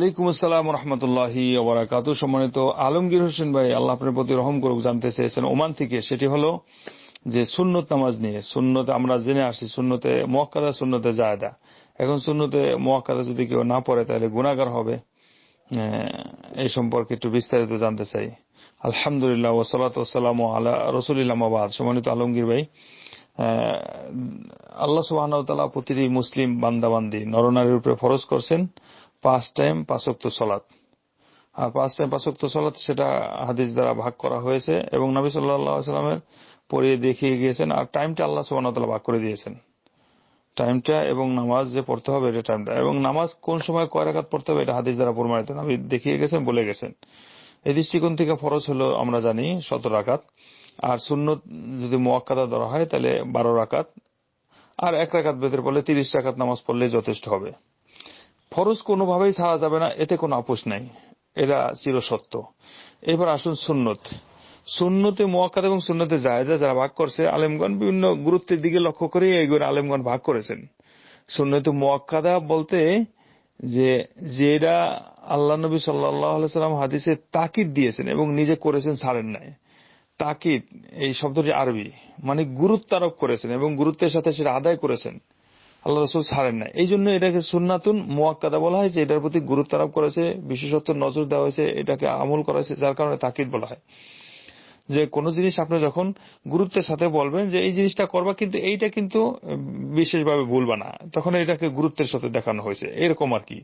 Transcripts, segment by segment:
ওয়ালাইকুম আসসালাম রহমতুল্লাহি ওবরাকাত। সম্মানিত আলমগীর হোসেন ভাই, আল্লাহ আপনার প্রতি রহম করুক, জানতে চেয়েছেন ওমান থেকে। সেটি হলো যে সুন্নত নামাজ নিয়ে, সুন্নতে আমরা জেনে আসি সুন্নতে মোয়াক্কাদা, সুন্নতে জায়দা। এখন সুন্নতে মোয়াক্কাদা যদি কেউ না পড়ে, তাহলে গুণাগার হবে। এই সম্পর্কে একটু বিস্তারিত জানতে চাই। আলহামদুলিল্লাহ, ওসলাত ওসালাম আল্লাহ রসুলিল্লামাবাদ সম্মানিত আলমগীর ভাই আল্লাহ সুবাহ প্রতিটি মুসলিম বান্দাবান্দি নরনারীর উপরে ফরজ করছেন। পাঁচ টাইম পাঁচক্ত সলাৎ আর পাঁচ টাইম পাঁচক্ত সলাৎ সেটা হাদিস দ্বারা ভাগ করা হয়েছে এবং নবী সাল্লাহামের পড়িয়ে দেখিয়ে গিয়েছেন আর টাইমটা আল্লাহ সুবাহতাল্লাহ ভাগ করে দিয়েছেন। টাইমটা এবং নামাজ যে পড়তে হবে, এটা টাইমটা এবং নামাজ কোন সময় কয় রাখাত পড়তে হবে, এটা হাদিস দ্বারা প্রমাণিত। নবী দেখিয়ে গেছেন বলে গেছেন এই দৃষ্টিকোণ থেকে ফরজ হলো, আমরা জানি শত রাকাত। আর শূন্য যদি মোয়াক্কাদা ধরা হয়, তাহলে বারো রাকাত। আর এক রাকাত বেতের পড়লে তিরিশ রাকাত নামাজ পড়লে যথেষ্ট হবে। ফরজ কোনোভাবেই ছাড়া যাবে না, এতে কোনো আপোষ নাই। এরা চিরসত্য। এবার আসুন সুন্নত। সুন্নতে মোয়াক্কাদ এবং সুন্নতে জায়দা যারা ভাগ করছে, আলেমগণ বিভিন্ন গুরুত্বের দিকে লক্ষ্য করে এইগুলো আলেমগণ ভাগ করেছেন। সুন্নতে মোয়াক্কাদা বলতে যে যেটা আল্লাহ নবী সাল্লাহ সাল্লাম হাদিসে তাকিদ দিয়েছেন এবং নিজে করেছেন, ছাড়েন নাই। তাকিদ, এই শব্দটি আরবি মানে গুরুত্ব আরোপ করেছেন এবং গুরুত্বের সাথে সেটা আদায় করেছেন। আল্লাহ রসুল ছাড়েন না এই জন্য এটাকে সুন্নাতুন মোয়াক্কাদা বলা হয়েছে। এটার প্রতি গুরুত্ব আরোপ করেছে বিশেষত্ব নজর দেওয়া হয়েছে, এটাকে আমল করা হয়েছে, যার কারণে তাকিদ বলা হয়। যে কোন জিনিস আপনি যখন গুরুত্বের সাথে বলবেন যে এই জিনিসটা করবা, কিন্তু এইটা কিন্তু বিশেষভাবে ভুলবা না, তখন এটাকে গুরুত্বের সাথে দেখানো হয়েছে। এরকম আর কি।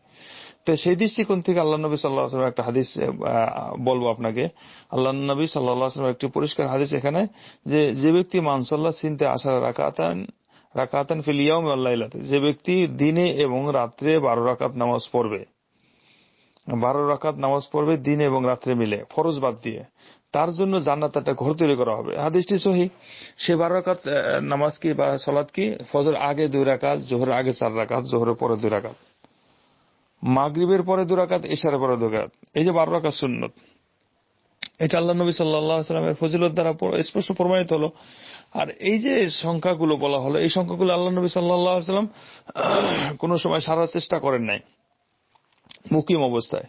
তো সেই দৃষ্টিকোণ থেকে আল্লাহ নবী সাল্লাহ একটা হাদিস বলব আপনাকে। আল্লাহ নবী সাল্লাহ একটি পরিষ্কার হাদিস এখানে যে যে ব্যক্তি মানসল্লাহ চিনতে আসার রাকাতান রাকাতান ফিলিয়াম আল্লাহতে যে ব্যক্তি দিনে এবং রাত্রে বারো রাকাত নামাজ পড়বে, বারো রাকাত নামাজ পড়বে দিনে এবং রাত্রে মিলে, ফরজ বাদ দিয়ে। তার জন্য জান্নাত একটা ঘর তৈরি করা হবে। হাদিসটি সহি। সে বারো রাকাত নামাজ কি বা সলাদ কি? ফজর আগে দুই রাকাত জোহর আগে চার রাকাত, জোহরের পরে দুই রাকাত। মাগরীবের পরে দু রাকাত এশারের পরে দু রাকাত। এই যে বারো রাকাত সুন্নত। এটা আল্লাহ নবী সাল্লামের ফজিলত দ্বারা স্পষ্ট প্রমাণিত হলো। আর এই যে সংখ্যাগুলো বলা হলো, এই সংখ্যাগুলো আল্লাহ নবী সাল্লাহ সাল্লাম কোন সময় সারার চেষ্টা করেন নাই। মুকিম অবস্থায়।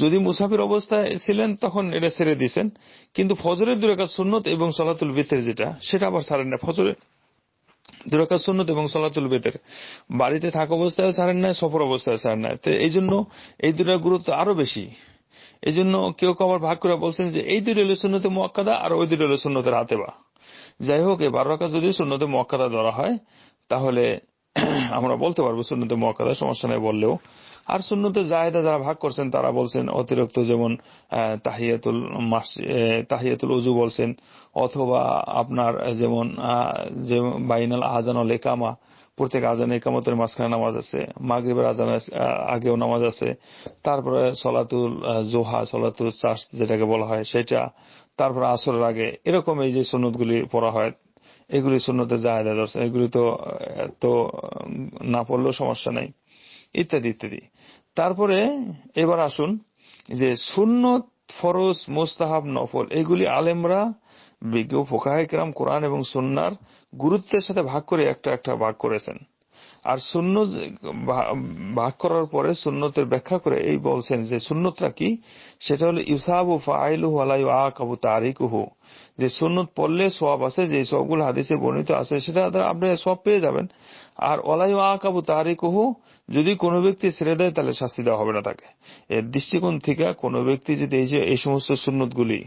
যদি মুসাফির অবস্থায় ছিলেন, তখন এটা ছেড়ে দিয়েছেন। কিন্তু ফজরের দুরাকাত সুন্নত এবং সলাতুল বিতের যেটা, সেটা আবার ছাড়েন না ফজরের দুরাকাত সুন্নত এবং সলাতুল বেতের, বাড়িতে থাকা অবস্থায় ছাড়েন না সফর অবস্থায় ছাড়েন না তো এই জন্য এই দুটার গুরুত্ব আরও বেশি। এই জন্য কেউ কেউ আবার ভাগ করে বলছেন যে, এই দুটো হলো শূন্যতে মোয়াক্কাদা আর ওই দুটো হলো হাতে হাতেবা যাই হোক এই বারো রাখা যদি শূন্যতে মোয়াক্কাদা ধরা হয়, তাহলে আমরা বলতে পারব শূন্যতে মোয়াক্কাদা সমস্যা নেই বললেও। আর শূন্যতে জাহেদা যারা ভাগ করছেন, তারা বলছেন অতিরিক্ত যেমন তাহিয়াতুল তাহিয়াতুল উজু বলছেন, অথবা আপনার যেমন বাইনাল আজান একামা প্রত্যেক আজানে একামতের মাঝখানে নামাজ আছে, মাগরীবের আজানের আগেও নামাজ আছে, তারপরে সলাতুল জোহা, সলাতুল চাষ যেটাকে বলা হয়, সেটা তারপরে আসরের আগে এরকম এই যে সন্ন্যতগুলি পড়া হয়, এগুলি শূন্যতে জায়দা দর্শন এগুলি তো তো না পড়লেও সমস্যা নেই, ইত্যাদি ইত্যাদি। তারপরে এবার আসুন, যে সুন্নত ফরজ, মোস্তাহাব নফল, এগুলি আলেমরা, বিজ্ঞ ফোকাহাইকরাম কোরআন এবং সুন্নার গুরুত্বের সাথে ভাগ করে একটা একটা ভাগ করেছেন। আর শূন্য ভাগ করার পরে সুন্নতের ব্যাখ্যা করে এই বলছেন যে সুন্নতরা কি? সেটা হলো ইউসাব ফাইলুহু আলাই আকাবু তারিকুহু। যে সুন্নত পড়লে সব আছে, যে সবগুলো হাদিসে বর্ণিত আছে, সেটা আপনি সব পেয়ে যাবেন। আর ওলাই আকাবু তারিকুহু, যদি কোনো ব্যক্তি ছেড়ে দেয়, তাহলে শাস্তি দেওয়া হবে না তাকে। এর দৃষ্টিকোণ থেকে কোনো ব্যক্তি যদি এই যে এই সমস্ত সুন্নতগুলি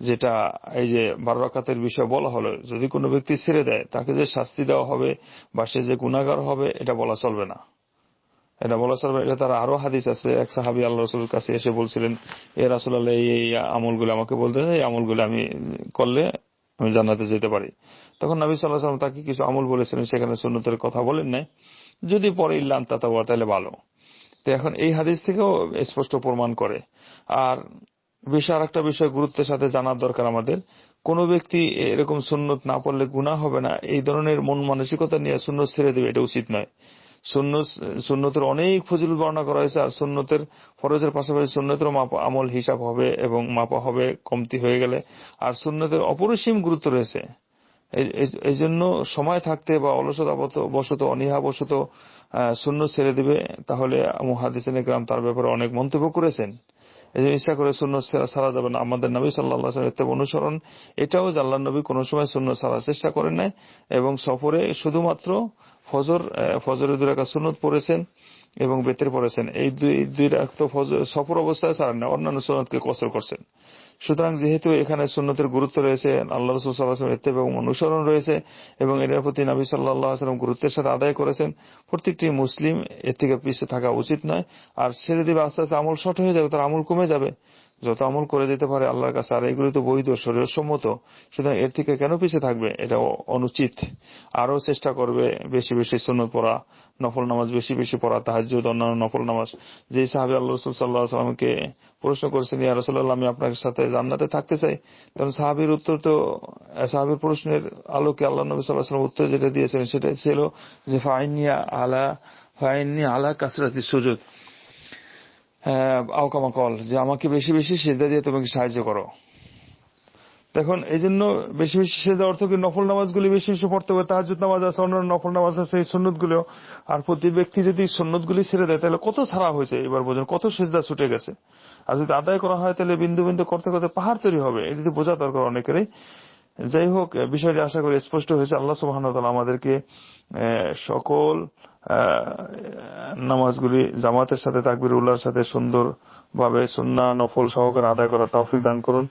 যেটা এই যে বারো রাকাতের বিষয় বলা হলো, যদি কোনো ব্যক্তি ছেড়ে দেয়, তাকে যে শাস্তি দেওয়া হবে বা সে যে গুণাগার হবে, এটা বলা চলবে না। এটা বলা চলবে এটা তার আরও হাদিস আছে। এক সাহাবি আল্লাহ রসুলের কাছে এসে বলছিলেন, এ রাসুল আল্লাহ এই আমলগুলো আমাকে বলতে এই আমলগুলো আমি করলে আমি জানাতে যেতে পারি। তখন নবী সাল্লাহ সাল্লাম তাকে কিছু আমল বলেছিলেন, সেখানে সুন্নতের কথা বলেন নাই। যদি পরে ইল্লান তাতা তাহলে ভালো। তো এখন এই হাদিস থেকেও স্পষ্ট প্রমাণ করে। আর বিষয় আর একটা বিষয় গুরুত্বের সাথে জানার দরকার আমাদের। কোন ব্যক্তি এরকম সুন্নত না পড়লে গুণা হবে না, এই ধরনের মন মানসিকতা নিয়ে সুন্নত ছেড়ে দেবে, এটা উচিত নয়। সুন্নতের অনেক ফজিল বর্ণনা করা হয়েছে, আর সুন্নতের ফরজের পাশাপাশি সুন্নতেরও আমল হিসাব হবে এবং মাপা হবে, কমতি হয়ে গেলে। আর সুন্নতের অপরিসীম গুরুত্ব রয়েছে। এই- জন্য সময় থাকতে বা অলসতা বশত অনীহা বশত শূন্য ছেড়ে দিবে, তাহলে মুহাদিসিন গ্রাম তার ব্যাপারে অনেক মন্তব্য করেছেন। ইচ্ছা করে শূন্য ছাড়া যাবে না। আমাদের নবী সাল্লাহ ইত্যাব অনুসরণ, এটাও আল্লাহ নবী কোনো সময় শূন্য ছাড়ার চেষ্টা করেন নাই এবং সফরে শুধুমাত্র ফজর ফজরের দুই রাকাত সুন্নত পড়েছেন। এবং বেতের পড়েছেন। এই দুই দুই রাত সফর অবস্থায় ছাড়েন না, অন্যান্য সুন্নতকে কসর করছেন। সুতরাং যেহেতু এখানে সুন্নতের গুরুত্ব রয়েছে, আল্লাহ রসুল সাল্লাহ এতে এবং অনুসরণ রয়েছে এবং এটার প্রতি নবী সাল্লাহ আসলাম গুরুত্বের সাথে আদায় করেছেন, প্রত্যেকটি মুসলিম এর থেকে পিছিয়ে থাকা উচিত নয়। আর ছেড়ে দিবে আস্তে আস্তে আমল শর্ট হয়ে যাবে, তার আমল কমে যাবে। যত আমল করে দিতে পারে আল্লাহর কাছে, আর এগুলি তো বৈধ শরীর সম্মত সুতরাং এর থেকে কেন পিছিয়ে থাকবে? এটা অনুচিত। আরও চেষ্টা করবে বেশি বেশি সুন্নত পড়া, নফল নামাজ বেশি বেশি পড়া, তাহাজ্জুদ, অন্যান্য নফল নামাজ। যে সাহাবি আল্লাহ রসুল সাল্লাহ সাল্লামকে প্রশ্ন করেছেন, ইয়া রসুল্লাহ আমি আপনার সাথে জান্নাতে থাকতে চাই? তখন সাহাবির উত্তর তো সাহাবির প্রশ্নের আলোকে আল্লাহ নবী সাল্লাহ সাল্লাম উত্তর যেটা দিয়েছেন সেটা ছিল যে ফাইনিয়া আলা ফাইনি আলা কাসরাতি সুযোগ আওকামা কল, যে আমাকে বেশি বেশি সেজদা দিয়ে তোমাকে সাহায্য করো। দেখুন এই জন্য বেশি বেশি সেজদা অর্থ কি নফল নামাজগুলি বেশি বেশি পড়তে হবে তাহাজুদ নামাজ আছে, অন্যান্য নফল নামাজ আছে এই সুন্নতগুলো আর প্রতি ব্যক্তি যদি সুন্নতগুলি ছেড়ে দেয়, তাহলে কত ছাড়া হয়েছে এবার বোঝেন, কত সেজদা ছুটে গেছে। আর যদি আদায় করা হয়, তাহলে বিন্দু বিন্দু করতে করতে পাহাড় তৈরি হবে, এটি বোঝা দরকার অনেকেরই। যাই হোক বিষয়টি আশা করি স্পষ্ট হয়েছে। আল্লাহ সুবাহ আমাদেরকে সকল নামাজগুলি জামাতের সাথে তাকবির উল্লাহর সাথে সুন্দর ভাবে সুন্না নফল সহকারে আদায় করা তৌফিক দান করুন।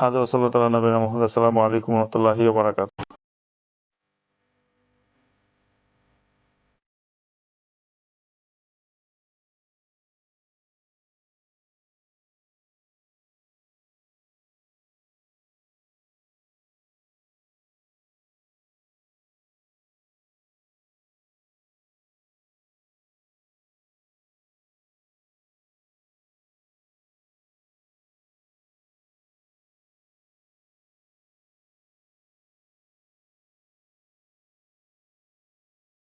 হাজার সাল্লাহ নবীন মোহাম্মদ। আসসালামু আলাইকুম রহমতুল্লাহি বারাকাত